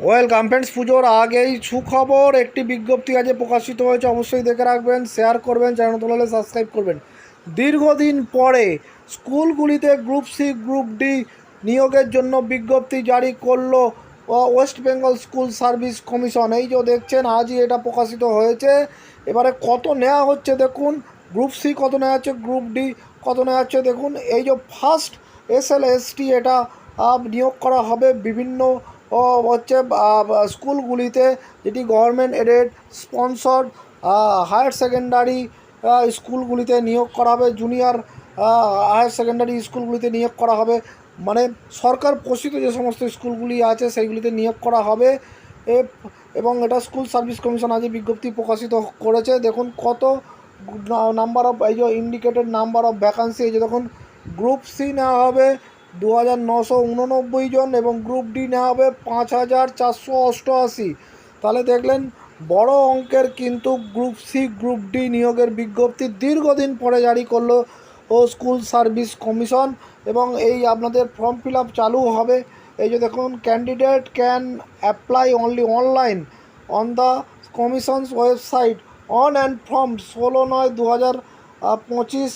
Welcome friends পুজোর আগেই সুখবর, একটি বিজ্ঞপ্তি আজকে প্রকাশিত হয়েছে, অবশ্যই দেখে রাখবেন শেয়ার করবেন চ্যানেল তোলালে সাবস্ক্রাইব করবেন। দীর্ঘদিন পরে স্কুলগুলিতে গ্রুপ সি গ্রুপ ডি নিয়োগের জন্য বিজ্ঞপ্তি জারি করল West Bengal school service commission এই যে দেখছেন, আজই এটা প্রকাশিত হয়েছে। এবারে কত নেওয়া হচ্ছে দেখুন গ্রুপ সি কত নেওয়া হচ্ছে গ্রুপ ডি কত নেওয়া হচ্ছে দেখুন। এই যে first S L S T এটা নিয়োগ করা হবে বিভিন্ন ও হচ্ছে স্কুলগুলিতে যেটি government aided sponsored higher secondary স্কুলগুলিতে নিয়োগ করা হবে জুনিয়র হায়ার সেকেন্ডারি স্কুলগুলিতে নিয়োগ করা হবে। মানে সরকার পোষিত যে সমস্ত স্কুলগুলি আছে, সেইগুলিতে নিয়োগ করা হবে। এবং এটা স্কুল সার্ভিস কমিশন আজ বিজ্ঞপ্তি প্রকাশিত করেছে। দেখুন কত নাম্বার অফ এই যে ইন্ডিকেটেড নাম্বার অফ ভ্যাকান্সি এই যে দেখুন গ্রুপ সি নেওয়া হবে। দু হাজার নশো উননব্বই জন এবং গ্রুপ ডি নেওয়া হবে পাঁচ হাজার চারশো অষ্টআশি। তাহলে দেখলেন, বড় অঙ্কের কিন্তু গ্রুপ সি, গ্রুপ ডি নিয়োগের বিজ্ঞপ্তি দীর্ঘদিন পরে জারি করল ও স্কুল সার্ভিস কমিশন এবং এই আপনাদের ফর্ম ফিল আপ চালু হবে। এই যে দেখুন, candidate can apply only online on the commission's website on and form ষোলো নয় দু হাজার পঁচিশ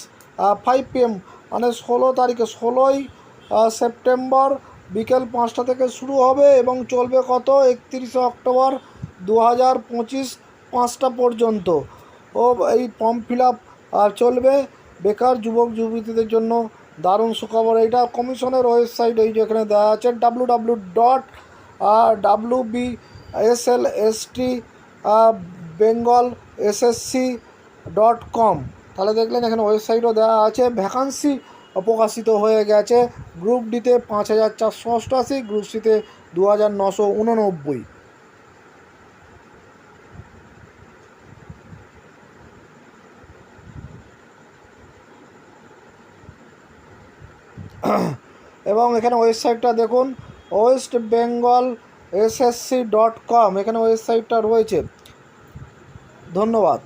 ফাইভ পিএম মানে ষোলো তারিখে, ষোলোই সেপ্টেম্বর বিকেল পাঁচটা থেকে শুরু হবে এবং চলবে কত? একত্রিশে অক্টোবর দু হাজার পঁচিশ পাঁচটা পর্যন্ত। ও, এই ফর্ম ফিল আপ চলবে। বেকার যুবক, যুবতীদের জন্য দারুণ সুখবর। এইটা কমিশনের ওয়েবসাইট, এই যে এখানে দেওয়া আছে W W dot W B S L S T Bengal SSC dot com তাহলে দেখলেন এখানে ওয়েবসাইটও দেওয়া আছে। ভ্যাকান্সি প্রকাশিত হয়ে গেছে। গ্রুপ ডিতে পাঁচ হাজার চারশো অষ্টআশি গ্রুপ সিতে দু হাজার নশো উননব্বই। এবং এখানে ওয়েবসাইটটা দেখুন West Bengal SSC dot com এখানে ওয়েবসাইটটা রয়েছে। ধন্যবাদ।